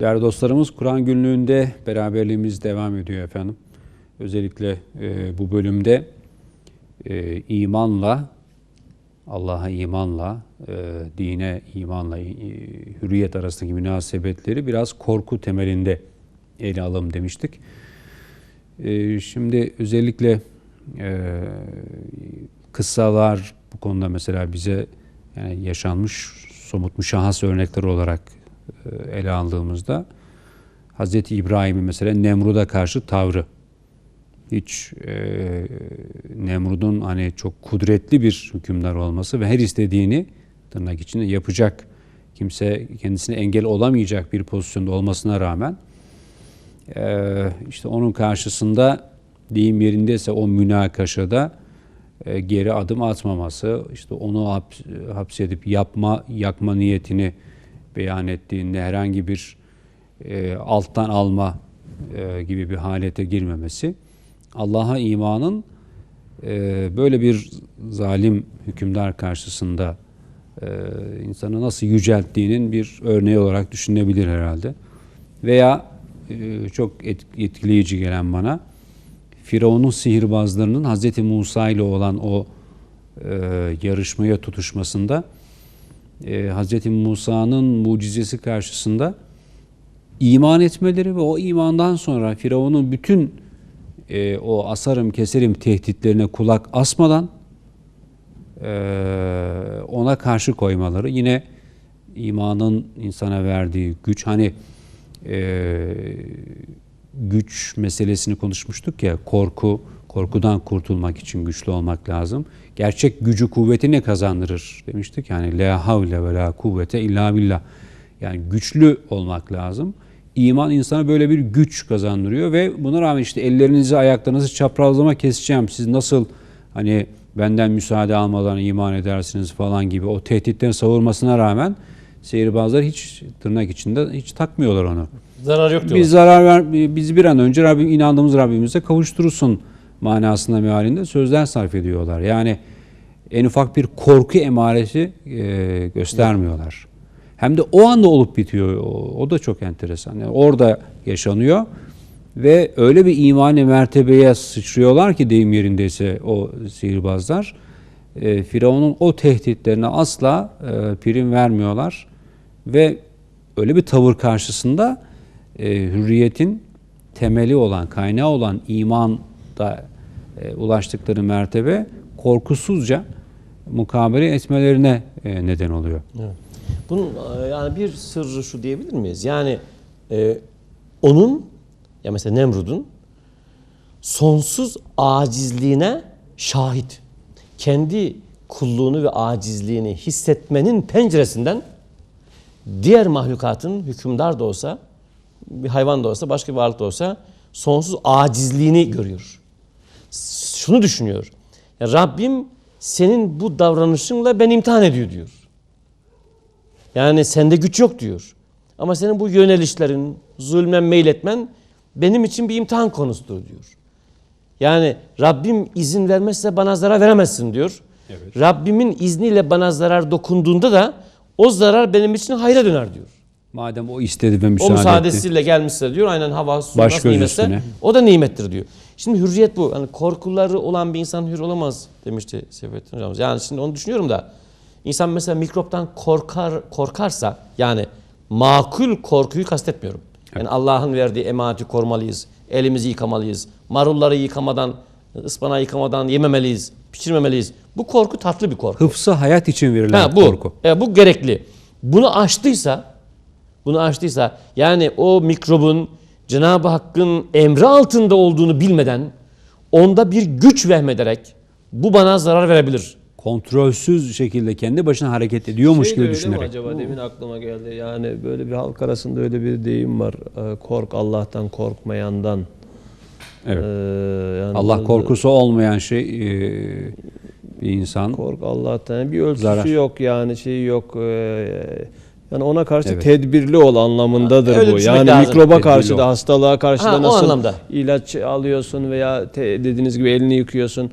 Değerli dostlarımız Kur'an günlüğünde beraberliğimiz devam ediyor efendim. Özellikle e, bu bölümde e, imanla, Allah'a imanla, e, dine imanla, e, hürriyet arasındaki münasebetleri biraz korku temelinde ele alalım demiştik. E, şimdi özellikle e, kıssalar bu konuda mesela bize yani yaşanmış somut müşahhas örnekler olarak ele aldığımızda Hz. İbrahim'in mesela Nemrud'a karşı tavrı hiç e, Nemrud'un hani çok kudretli bir hükümdar olması ve her istediğini tırnak içinde yapacak kimse kendisine engel olamayacak bir pozisyonda olmasına rağmen e, işte onun karşısında deyim yerindeyse o münakaşada e, geri adım atmaması, işte onu hap, hapsedip yapma, yakma niyetini beyan ettiğinde herhangi bir e, alttan alma e, gibi bir halete girmemesi, Allah'a imanın e, böyle bir zalim hükümdar karşısında e, insanı nasıl yücelttiğinin bir örneği olarak düşünebilir herhalde. Veya e, çok et, etkileyici gelen bana, Firavun'un sihirbazlarının Hz. Musa ile olan o e, yarışmaya tutuşmasında e, Hz. Musa'nın mucizesi karşısında iman etmeleri ve o imandan sonra Firavun'un bütün e, o asarım keserim tehditlerine kulak asmadan e, ona karşı koymaları yine imanın insana verdiği güç hani e, güç meselesini konuşmuştuk ya korku korkudan kurtulmak için güçlü olmak lazım. Gerçek gücü kuvveti ne kazandırır demiştik yani la havle ve la kuvvete illa billah. Yani güçlü olmak lazım. İman insana böyle bir güç kazandırıyor ve buna rağmen işte ellerinizi ayaklarınızı çaprazlama keseceğim. Siz nasıl hani benden müsaade almadan iman edersiniz falan gibi o tehditlerin savurmasına rağmen sihirbazlar hiç tırnak içinde hiç takmıyorlar onu. Zarar yok diyorlar. Biz zarar ver, bizi bir an önce Rabbim inandığımız Rabbimize kavuşturursun manasında mealinde sözler sarf ediyorlar. Yani en ufak bir korku emaresi e, göstermiyorlar. Hem de o anda olup bitiyor. O, o da çok enteresan. Yani orada yaşanıyor ve öyle bir imani mertebeye sıçrıyorlar ki deyim yerindeyse o sihirbazlar. E, Firavun'un o tehditlerine asla e, prim vermiyorlar ve öyle bir tavır karşısında e, hürriyetin temeli olan, kaynağı olan imanda e, ulaştıkları mertebe korkusuzca mukabele etmelerine e, neden oluyor. Evet. Bunun e, yani bir sırrı şu diyebilir miyiz? Yani e, onun ya mesela Nemrud'un sonsuz acizliğine şahit. Kendi kulluğunu ve acizliğini hissetmenin penceresinden diğer mahlukatın hükümdar da olsa, bir hayvan da olsa, başka bir varlık da olsa sonsuz acizliğini görüyor. Şunu düşünüyor. Ya Rabbim senin bu davranışınla ben imtihan ediyor diyor. Yani sende güç yok diyor. Ama senin bu yönelişlerin, zulmen meyletmen benim için bir imtihan konusudur diyor. Yani Rabbim izin vermezse bana zarar veremezsin diyor. Evet. Rabbimin izniyle bana zarar dokunduğunda da o zarar benim için hayra döner diyor. Madem o istedi ve O müsaade etti. müsaadesiyle gelmişse diyor aynen hava su Baş nasıl göz nimetse üstüne. o da nimettir diyor. Şimdi hürriyet bu. Hani korkuları olan bir insan hür olamaz demişti Seyfettin hocamız. Yani şimdi onu düşünüyorum da insan mesela mikroptan korkar korkarsa yani makul korkuyu kastetmiyorum. Yani Allah'ın verdiği emaneti korumalıyız. Elimizi yıkamalıyız. Marulları yıkamadan, ıspanağı yıkamadan yememeliyiz, pişirmemeliyiz. Bu korku tatlı bir korku. Hıfzı hayat için verilen Ha, bu, korku. E, bu gerekli. Bunu aştıysa, bunu aştıysa yani o mikrobun Cenab-ı Hakk'ın emri altında olduğunu bilmeden onda bir güç vehmederek bu bana zarar verebilir. Kontrolsüz şekilde kendi başına hareket ediyormuş Şey gibi öyle mi düşünerek. acaba demin aklıma geldi. Yani böyle bir halk arasında öyle bir deyim var. Ee, Kork Allah'tan korkmayandan. Evet. Ee, yani Allah korkusu olmayan şey e, bir insan Kork Allah'tan. Bir ölçüsü Zarar. yok yani şey yok. Ee, yani ona karşı Evet. tedbirli ol anlamındadır öyle bu. Yani lazım. mikroba Tedbirli karşı ol. da hastalığa karşı Ha, da nasıl anlamda. ilaç alıyorsun veya te- dediğiniz gibi elini yıkıyorsun.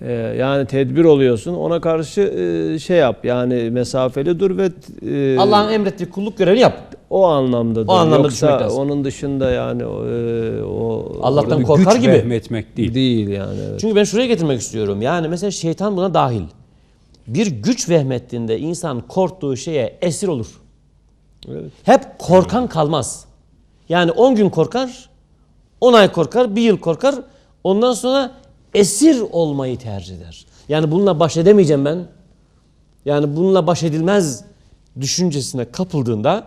Ee, yani tedbir oluyorsun. Ona karşı e, şey yap yani mesafeli dur ve e, Allah'ın emrettiği kulluk görevini yap. o anlamdadır. O anlamda Yoksa onun dışında yani o, e, o Allah'tan korkar Güç gibi. vehmetmek değil. değil yani. Evet. Çünkü ben şuraya getirmek istiyorum. Yani mesela şeytan buna dahil. Bir güç vehmettiğinde insan korktuğu şeye esir olur. Evet. Hep korkan kalmaz. Yani 10 gün korkar, 10 ay korkar, bir yıl korkar. Ondan sonra esir olmayı tercih eder. Yani bununla baş edemeyeceğim ben. Yani bununla baş edilmez düşüncesine kapıldığında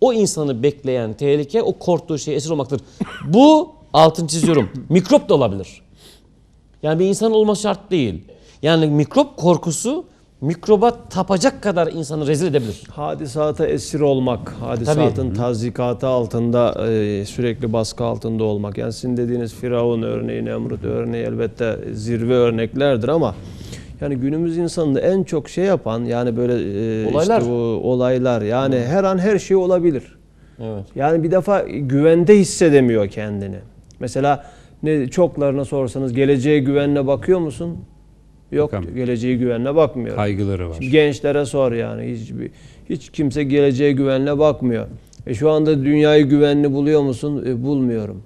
o insanı bekleyen tehlike o korktuğu şeye esir olmaktır. Bu altın çiziyorum. Mikrop da olabilir. Yani bir insan olması şart değil. Yani mikrop korkusu mikroba tapacak kadar insanı rezil edebilir. Hadisata esir olmak, hadisatın tazikatı altında e, sürekli baskı altında olmak. Yani sizin dediğiniz Firavun örneği, Nemrut örneği elbette zirve örneklerdir ama yani günümüz insanında en çok şey yapan yani böyle e, Olaylar. işte bu olaylar yani her an her şey olabilir. Evet. Yani bir defa güvende hissedemiyor kendini. Mesela ne çoklarına sorsanız geleceğe güvenle bakıyor musun? Yok, Bakamıyor. geleceğe güvenle bakmıyor. Kaygıları var. Şimdi gençlere sor yani hiç hiç kimse geleceğe güvenle bakmıyor. E şu anda dünyayı güvenli buluyor musun? E, bulmuyorum.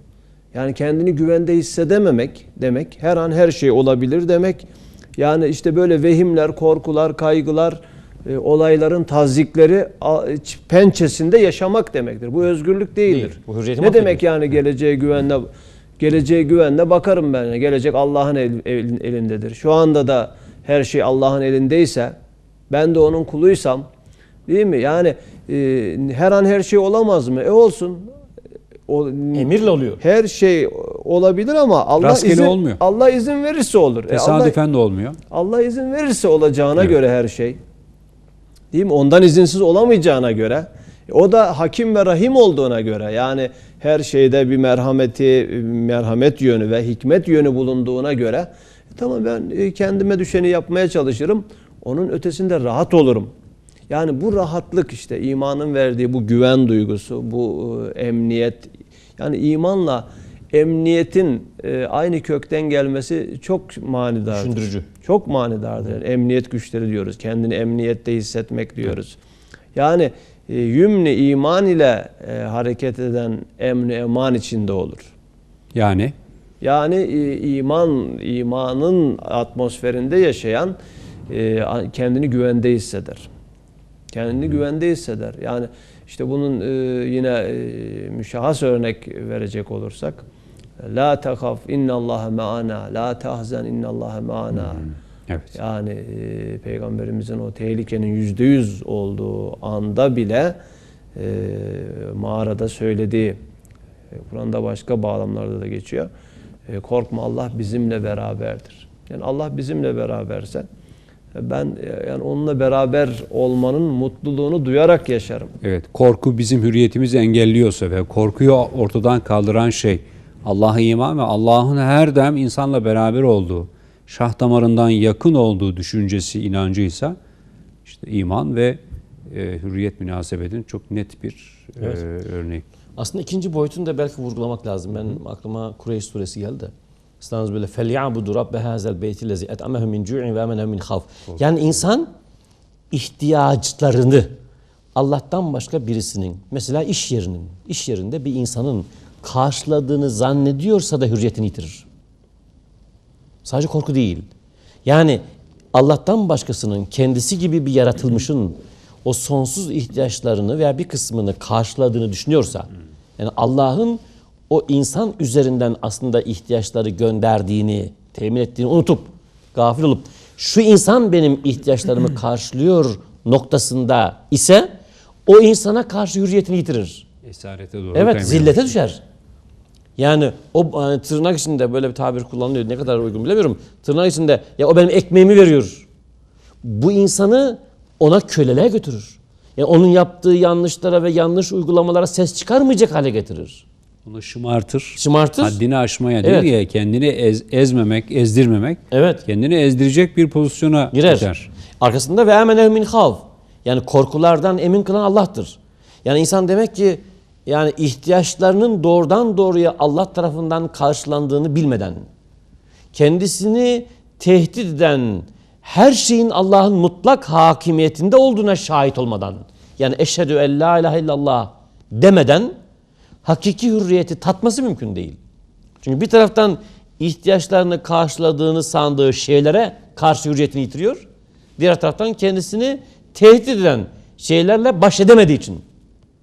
Yani kendini güvende hissedememek demek her an her şey olabilir demek. Yani işte böyle vehimler, korkular, kaygılar, e, olayların tazikleri a- pençesinde yaşamak demektir. Bu özgürlük değildir. Değil. Bu ne demek yani geleceğe güvenle geleceğe güvenle bakarım ben. Gelecek Allah'ın el- el- elindedir. Şu anda da her şey Allah'ın elindeyse ben de onun kuluysam değil mi? Yani e, her an her şey olamaz mı? E olsun. O, Emirle oluyor. her şey olabilir ama Allah Rastgele izin olmuyor. Allah izin verirse olur. E Allah, Tesadüfen de olmuyor. Allah izin verirse olacağına Evet. göre her şey. Değil mi? Ondan izinsiz olamayacağına göre. e, O da hakim ve rahim olduğuna göre. Yani her şeyde bir merhameti, merhamet yönü ve hikmet yönü bulunduğuna göre. e, tamam ben e, kendime düşeni yapmaya çalışırım. Onun ötesinde rahat olurum. Yani bu rahatlık işte imanın verdiği bu güven duygusu, bu e, emniyet. Yani imanla emniyetin aynı kökten gelmesi çok manidardır. Düşündürücü. Çok manidardır. Yani emniyet güçleri diyoruz. Kendini emniyette hissetmek diyoruz. Yani yümni iman ile e, hareket eden emni eman içinde olur. Yani Yani e, iman imanın atmosferinde yaşayan e, kendini güvende hisseder. Kendini güvende hisseder. Yani işte bunun e, yine e, müşahhas örnek verecek olursak La tehaf innallaha ma'ana la tahzen innallaha ma'ana. Evet. Yani e, peygamberimizin o tehlikenin yüzde yüz olduğu anda bile e, mağarada söylediği, e, Kur'an'da başka bağlamlarda da geçiyor. E, korkma Allah bizimle beraberdir. Yani Allah bizimle beraberse e, ben e, yani onunla beraber olmanın mutluluğunu duyarak yaşarım. Evet, korku bizim hürriyetimizi engelliyorsa ve korkuyu ortadan kaldıran şey Allah'a iman ve Allah'ın her dem insanla beraber olduğu, şah damarından yakın olduğu düşüncesi, inancıysa işte iman ve e, hürriyet münasebetinin çok net bir e, evet. örneği. Aslında ikinci boyutunu da belki vurgulamak lazım. Ben aklıma Kureyş suresi geldi. Estağfurullah böyle felyabudu rabbe hazel beyti lezi et'amehu min cu'in ve amenehu min. Yani insan ihtiyaçlarını Allah'tan başka birisinin mesela iş yerinin, iş yerinde bir insanın karşıladığını zannediyorsa da hürriyetini yitirir. Sadece korku değil. Yani Allah'tan başkasının kendisi gibi bir yaratılmışın o sonsuz ihtiyaçlarını veya bir kısmını karşıladığını düşünüyorsa, yani Allah'ın o insan üzerinden aslında ihtiyaçları gönderdiğini, temin ettiğini unutup, gafil olup, şu insan benim ihtiyaçlarımı karşılıyor noktasında ise o insana karşı hürriyetini yitirir. Esarete doğru Evet zillete düşer. Yani o hani tırnak içinde böyle bir tabir kullanılıyor. Ne kadar uygun bilemiyorum. Tırnak içinde ya o benim ekmeğimi veriyor. Bu insanı ona köleliğe götürür. Yani onun yaptığı yanlışlara ve yanlış uygulamalara ses çıkarmayacak hale getirir. Onu şımartır. Şımartır. Haddini aşmaya Evet. değil ya kendini ez- ezmemek, ezdirmemek. Evet. Kendini ezdirecek bir pozisyona Girer. gider. Arkasında ve emenehu min hav. Yani korkulardan emin kılan Allah'tır. Yani insan demek ki yani ihtiyaçlarının doğrudan doğruya Allah tarafından karşılandığını bilmeden kendisini tehdit eden her şeyin Allah'ın mutlak hakimiyetinde olduğuna şahit olmadan yani eşhedü en la ilahe illallah demeden hakiki hürriyeti tatması mümkün değil. Çünkü bir taraftan ihtiyaçlarını karşıladığını sandığı şeylere karşı hürriyetini yitiriyor. Diğer taraftan kendisini tehdit eden şeylerle baş edemediği için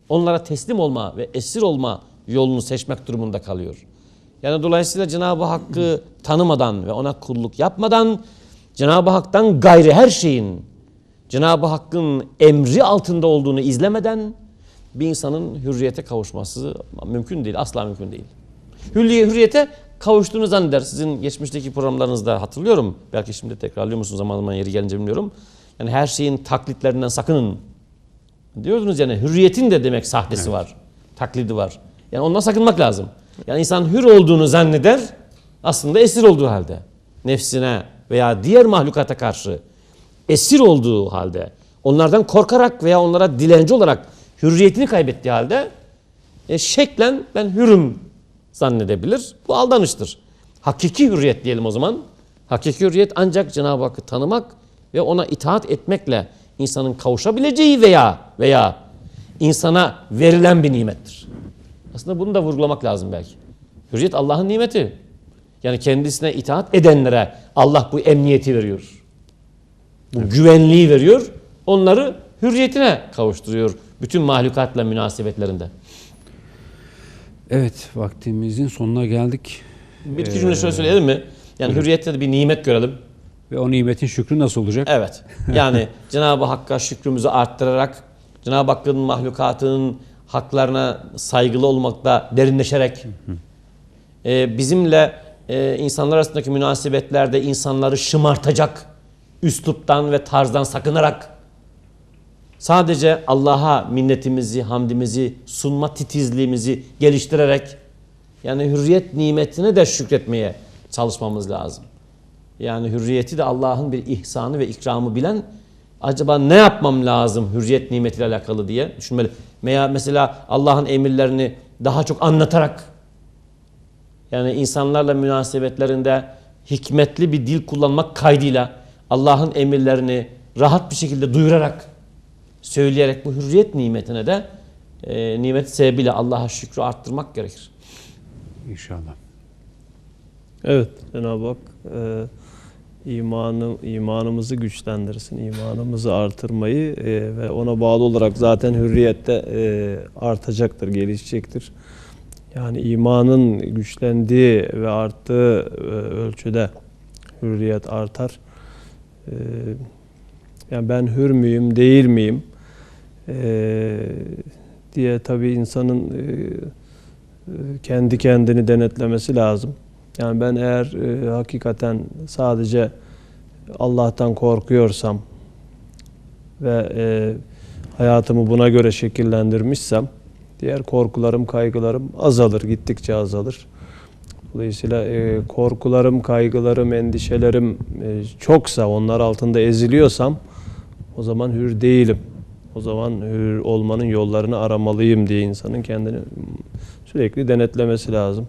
onlara teslim olma ve esir olma yolunu seçmek durumunda kalıyor. Yani dolayısıyla Cenab-ı Hakk'ı tanımadan ve ona kulluk yapmadan Cenab-ı Hak'tan gayri her şeyin Cenab-ı Hakk'ın emri altında olduğunu izlemeden bir insanın hürriyete kavuşması mümkün değil. Asla mümkün değil. Hürriye, hürriyete kavuştuğunu zanneder. Sizin geçmişteki programlarınızda hatırlıyorum. Belki şimdi tekrarlıyor musunuz zaman zaman yeri gelince bilmiyorum. Yani her şeyin taklitlerinden sakının. Diyordunuz yani hürriyetin de demek sahtesi var. Taklidi var. Yani ondan sakınmak lazım. Yani insan hür olduğunu zanneder aslında esir olduğu halde. Nefsine veya diğer mahlukata karşı esir olduğu halde onlardan korkarak veya onlara dilenci olarak hürriyetini kaybettiği halde e, şeklen ben hürüm zannedebilir. Bu aldanıştır. Hakiki hürriyet diyelim o zaman. Hakiki hürriyet ancak Cenab-ı Hakk'ı tanımak ve ona itaat etmekle insanın kavuşabileceği veya veya insana verilen bir nimettir. Aslında bunu da vurgulamak lazım belki. Hürriyet Allah'ın nimeti. Yani kendisine itaat edenlere Allah bu emniyeti veriyor. Bu güvenliği veriyor. Onları hürriyetine kavuşturuyor bütün mahlukatla münasebetlerinde. Evet vaktimizin sonuna geldik. Bir iki cümle şöyle söyleyelim mi? Yani hürriyette de bir nimet görelim. Ve o nimetin şükrü nasıl olacak? Evet. Yani Cenab-ı Hakk'a şükrümüzü arttırarak, Cenab-ı Hakk'ın mahlukatının haklarına saygılı olmakta derinleşerek, e, bizimle e, insanlar arasındaki münasebetlerde insanları şımartacak üsluptan ve tarzdan sakınarak, sadece Allah'a minnetimizi, hamdimizi, sunma titizliğimizi geliştirerek, yani hürriyet nimetine de şükretmeye çalışmamız lazım. Yani hürriyeti de Allah'ın bir ihsanı ve ikramı bilen acaba ne yapmam lazım hürriyet nimetiyle alakalı diye düşünmeli. Veya mesela Allah'ın emirlerini daha çok anlatarak yani insanlarla münasebetlerinde hikmetli bir dil kullanmak kaydıyla Allah'ın emirlerini rahat bir şekilde duyurarak söyleyerek bu hürriyet nimetine de e, nimet sebebiyle Allah'a şükrü arttırmak gerekir. İnşallah. Evet Cenab-ı Hak e, imanı, imanımızı güçlendirsin, imanımızı artırmayı e, ve ona bağlı olarak zaten hürriyette e, artacaktır, gelişecektir. Yani imanın güçlendiği ve arttığı e, ölçüde hürriyet artar. E, yani ben hür müyüm, değil miyim e, diye tabii insanın e, e, kendi kendini denetlemesi lazım. Yani ben eğer e, hakikaten sadece Allah'tan korkuyorsam ve e, hayatımı buna göre şekillendirmişsem diğer korkularım, kaygılarım azalır, gittikçe azalır. Dolayısıyla e, korkularım, kaygılarım, endişelerim e, çoksa, onlar altında eziliyorsam o zaman hür değilim. O zaman hür olmanın yollarını aramalıyım diye insanın kendini sürekli denetlemesi lazım.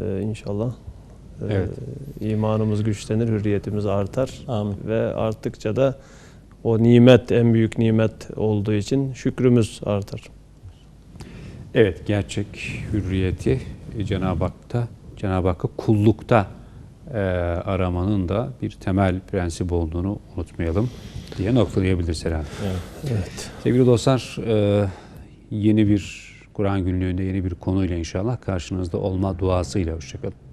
Ee, inşallah e, Evet. imanımız güçlenir, hürriyetimiz artar Amin. ve arttıkça da o nimet en büyük nimet olduğu için şükrümüz artar. Evet gerçek hürriyeti e, Cenab-ı Hak'ta, Cenab-ı Hakk'ı kullukta e, aramanın da bir temel prensip olduğunu unutmayalım diye noktalayabiliriz herhalde. Evet. Sevgili dostlar e, yeni bir Kur'an günlüğünde yeni bir konuyla inşallah karşınızda olma duasıyla hoşçakalın.